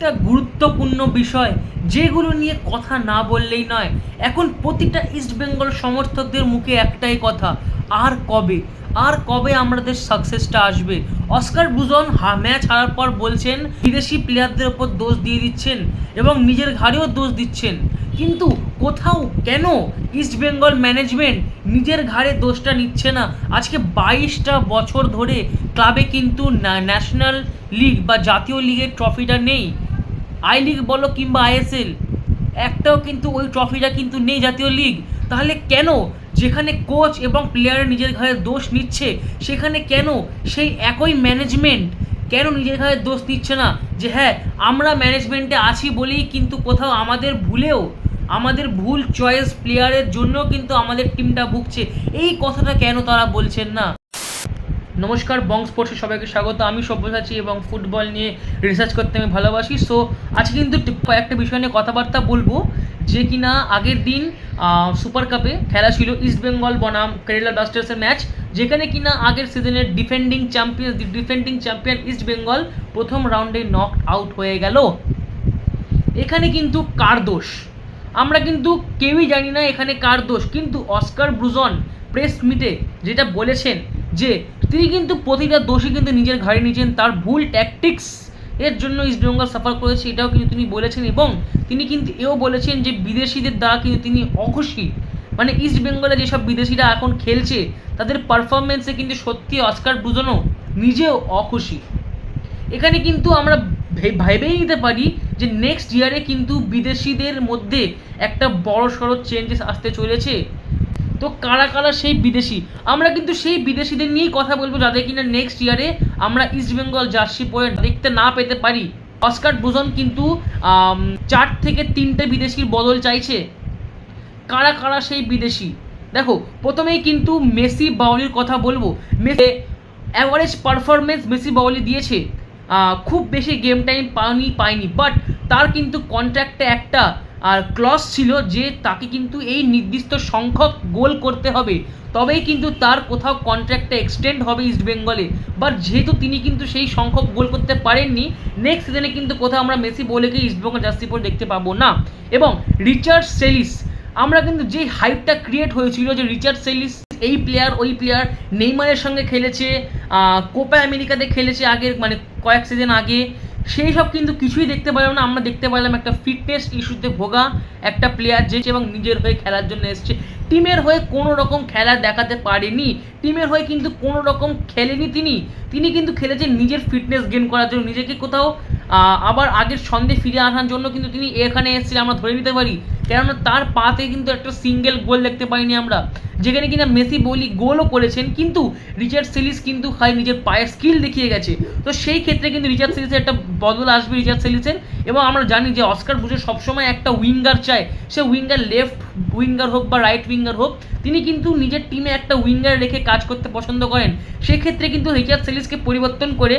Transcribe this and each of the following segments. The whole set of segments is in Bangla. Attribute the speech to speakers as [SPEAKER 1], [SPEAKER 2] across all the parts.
[SPEAKER 1] একটা গুরুত্বপূর্ণ বিষয়, যেগুলো নিয়ে কথা না বললেই নয়। এখন প্রতিটা ইস্ট বেঙ্গল সমর্থকদের মুখে একটাই কথা, আর কবে? আর কবে আমাদের সাকসেসটা আসবে? অস্কার বুজন ম্যাচ হারার পর বলছেন, বিদেশি প্লেয়ারদের ওপর দোষ দিয়ে দিচ্ছেন এবং নিজের ঘাড়েও দোষ দিচ্ছেন। কিন্তু কোথাও কেন ইস্ট বেঙ্গল ম্যানেজমেন্ট নিজের ঘাড়ে দোষটা নিচ্ছে না? আজকে বাইশটা বছর ধরে ক্লাবে কিন্তু ন্যাশনাল লিগ বা জাতীয় লিগের ট্রফিটা নেই। আই লিগ বলো কিংবা আইএসএল একটাও কিন্তু ওই ট্রফিটা কিন্তু নেই জাতীয় লিগ। তাহলে কেন যেখানে কোচ এবং প্লেয়ার নিজের ঘাড়ে দোষ নিচ্ছে, সেখানে কেন সেই একই ম্যানেজমেন্ট কেন নিজের ঘাড়ে দোষ নিচ্ছে না? যে হ্যাঁ আমরা ম্যানেজমেন্টে আছি বলেই কিন্তু কোথাও আমাদের ভুলেও, আমাদের ভুল চয়েস প্লেয়ারের জন্য কিন্তু আমাদের টিমটা ভুগছে। এই কথাটা কেন তারা বলছেন না? নমস্কার বং স্পোর্টসে সবাইকে স্বাগত। আমি সব্যসাচী এবং ফুটবল নিয়ে রিসার্চ করতে আমি ভালোবাসি। সো আজকে কিন্তু টি- কয়েকটা বিষয় নিয়ে কথাবার্তা বলব যে কিনা আগের দিন সুপার কাপে খেলা ছিল ইস্ট বেঙ্গল বনাম কেরালা ব্লাস্টার্সের ম্যাচ যেখানে কিনা আগের সিজনের defending champion defending champion East Bengal প্রথম রাউন্ডে নক আউট হয়ে গেল। এখানে কিন্তু কার দোষ? আমরা কিন্তু কেউই জানি না এখানে কার দোষ। কিন্তু অস্কার ব্রুজন প্রেস মিটে যেটা বলেছেন যে তিনি কিন্তু প্রতিটা দোষী কিন্তু নিজের ঘাড়ে নিয়েছেন, তার ভুল ট্যাকটিক্স এর জন্য ইস্ট বেঙ্গল সাফার করেছে, এটাও কিন্তু তিনি বলেছেন এবং তিনি কিন্তু এও বলেছেন যে বিদেশিদের দ্বারা কিন্তু তিনি অখুশি মানে ইস্ট বেঙ্গলে যেসব বিদেশিরা এখন খেলছে, তাদের পারফরমেন্সে কিন্তু সত্যি অস্কার ব্রুজনও নিজেও অখুশি এখানে কিন্তু আমরা ভেবেই নিতে পারি যে নেক্সট ইয়ারে কিন্তু বিদেশিদের মধ্যে একটা বড় সড়ো চেঞ্জেস আসতে চলেছে। তো কারা কারা সেই বিদেশি? আমরা কিন্তু সেই বিদেশিদের নিয়েই কথা বলব যাদের কিনা নেক্সট ইয়ারে আমরা ইস্ট বেঙ্গল জার্সি পরে দেখতে না পেতে পারি। অস্কার বুজন কিন্তু চার থেকে তিনটে বিদেশির বদল চাইছে। কারা কারা সেই বিদেশি? দেখো, প্রথমেই কিন্তু মেসি বাউলির কথা বলব। মেসি অ্যাভারেজ পারফরমেন্স মেসি বাউলি দিয়েছে। খুব বেশি গেম টাইম পায়নি পায়নি। বাট তার কিন্তু কন্ট্রাক্টে একটা আর ক্লস ছিল যে তাকে কিন্তু এই নির্দিষ্ট সংখ্যক গোল করতে হবে। তবেই কিন্তু তার কোথাও কন্ট্রাক্টটা এক্সটেন্ড হবে ইস্ট বেঙ্গলে বাট যেহেতু তিনি কিন্তু সেই সংখ্যক গোল করতে পারেননি নেক্সট সিজনে কিন্তু কোথাও আমরা মেসি বলেকে ইস্ট বেঙ্গল জার্সি পরে দেখতে পাবো না। এবং রিচার্ড সেলিস আমরা কিন্তু যে হাইপটা ক্রিয়েট হয়েছিল যে রিচার্ড সেলিস এই প্লেয়ার ওই প্লেয়ার নেইমারের সঙ্গে খেলেছে কোপা আমেরিকাতে খেলেছে আগের মানে কয়েক সিজন আগে। সেই সব কিন্তু কিছুই দেখতে পেলাম না। আমরা দেখতে পেলাম একটা ফিটনেস ইস্যুতে ভোগা একটা প্লেয়ার যে এবং নিজের হয়ে খেলার জন্য এসছে। টিমের হয়ে কোনো রকম খেলা দেখাতে পারেনি। টিমের হয়ে কিন্তু কোনো রকম খেলেনি তিনি। তিনি কিন্তু খেলেছেন নিজের ফিটনেস গেন করার জন্য। নিজেকে কোথাও আবার আগের ছন্দে ফিরে আনার জন্য কিন্তু তিনি এখানে এসেছিলেন। আমরা ধরে নিতে পারি কেননা তার পাতে কিন্তু একটা সিঙ্গেল গোল দেখতে পাইনি আমরা, যেখানে কিনা মেসি বলি গোলও করেছেন, কিন্তু রিচার্ড সেলিস কিন্তু খালি নিজের পায়ের স্কিল দেখিয়ে গেছে। তো সেই ক্ষেত্রে কিন্তু রিচার্ড সিলিসের একটা বদল আসবে রিচার্ড সেলিসের, এবং আমরা জানি যে অস্কার বুঝে সবসময় একটা উইঙ্গার চায়। সে উইঙ্গার লেফট উইঙ্গার হোক বা রাইট উইঙ্গার হোক, তিনি কিন্তু নিজের টিমে একটা উইঙ্গার রেখে কাজ করতে পছন্দ করেন। সেক্ষেত্রে কিন্তু রিচার্ড সেলিসকে পরিবর্তন করে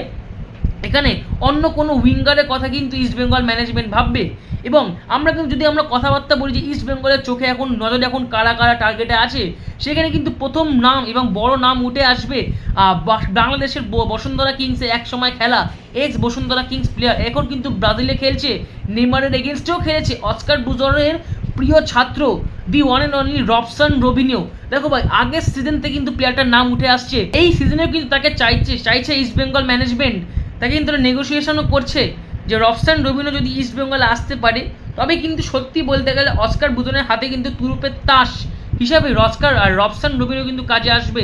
[SPEAKER 1] এখানে অন্য কোনো উইঙ্গারের কথা কিন্তু ইস্ট বেঙ্গল ম্যানেজমেন্ট ভাববে। এবং আমরা কিন্তু যদি আমরা কথাবার্তা বলি যে ইস্ট বেঙ্গলের চোখে এখন নজরে এখন কারা কারা টার্গেটে আছে, সেখানে কিন্তু প্রথম নাম এবং বড় নাম উঠে আসবে বাংলাদেশের বসুন্ধরা কিংসে এক সময় খেলা এক্স বসুন্ধরা কিংস প্লেয়ার এখন কিন্তু ব্রাজিলে খেলছে, নেইমারের এগেনস্টেও খেলেছে, অস্কার বুজরের প্রিয় ছাত্র the one and only Robson Robinho দেখো ভাই, আগের সিজন থেকে কিন্তু প্লেয়ারটার নাম উঠে আসছে, এই সিজনেও কিন্তু তাকে চাইছে চাইছে ইস্ট বেঙ্গল ম্যানেজমেন্ট তাকে কিন্তু নেগোসিয়েশনও করছে। যে রবসান রবিনো যদি ইস্ট বেঙ্গলে আসতে পারে, তবে কিন্তু সত্যি বলতে গেলে অস্কার বুজনের হাতে কিন্তু তুরুপের তাস হিসাবে রস্কার আর রবসান রবিনো কিন্তু কাজে আসবে।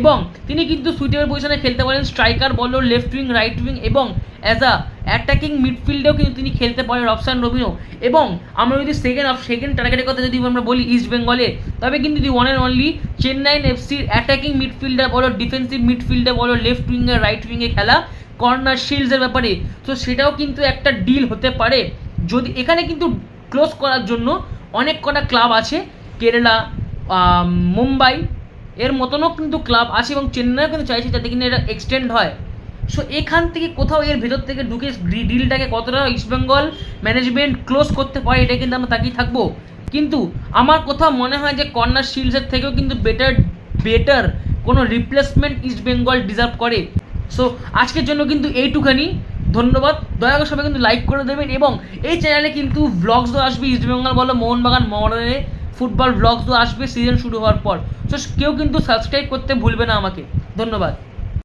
[SPEAKER 1] এবং তিনি কিন্তু সুইটেবল পজিশনে খেলতে পারেন স্ট্রাইকার বলো লেফট উইং রাইট উইং এবং অ্যাজ আ অ্যাটাকিং মিডফিল্ডেও কিন্তু তিনি খেলতে পারেন রবসান রবিনো এবং আমরা যদি সেকেন্ড অফ সেকেন্ড টার্গেটের কথা যদি আমরা বলি ইস্ট বেঙ্গলে তবে কিন্তু the one and only Chennaiyin এফসির অ্যাটাকিং মিডফিল্ডার বলো ডিফেন্সিভ মিডফিল্ডার বলো লেফট উইংয়ে রাইট উইংয়ে খেলা কর্নার শিল্ডসের ব্যাপারে। তো সেটাও কিন্তু একটা ডিল হতে পারে। যদি এখানে কিন্তু ক্লোজ করার জন্য অনেক কটা ক্লাব আছে। কেরালা মুম্বাই এর মতনও কিন্তু ক্লাব আছে এবং চেন্নাইও কিন্তু চাইছে যাতে কিনা এটা এক্সটেন্ড হয়। সো এখান থেকে কোথাও এর ভেতর থেকে ঢুকে ডিলটাকে কতটা ইস্টবেঙ্গল ম্যানেজমেন্ট ক্লোজ করতে পারে এটা কিন্তু আমরা তাকিয়ে থাকব। কিন্তু আমার কোথাও মনে হয় যে কর্নার শিল্ডসের থেকেও কিন্তু বেটার বেটার কোনো রিপ্লেসমেন্ট ইস্ট বেঙ্গল ডিজার্ভ করে। সো আজকের জন্য কিন্তু এইটুখানি। ধন্যবাদ। দয়া করে সবাই কিন্তু লাইক করে দেবেন এবং এই চ্যানেলে কিন্তু ভ্লগসও আসবে ইস্টবেঙ্গল বলো, মোহনবাগান মডার্নে ফুটবল ভ্লগসও আসবে সিজন শুরু হওয়ার পর। সো কেউ কিন্তু সাবস্ক্রাইব করতে ভুলবে না আমাকে। ধন্যবাদ।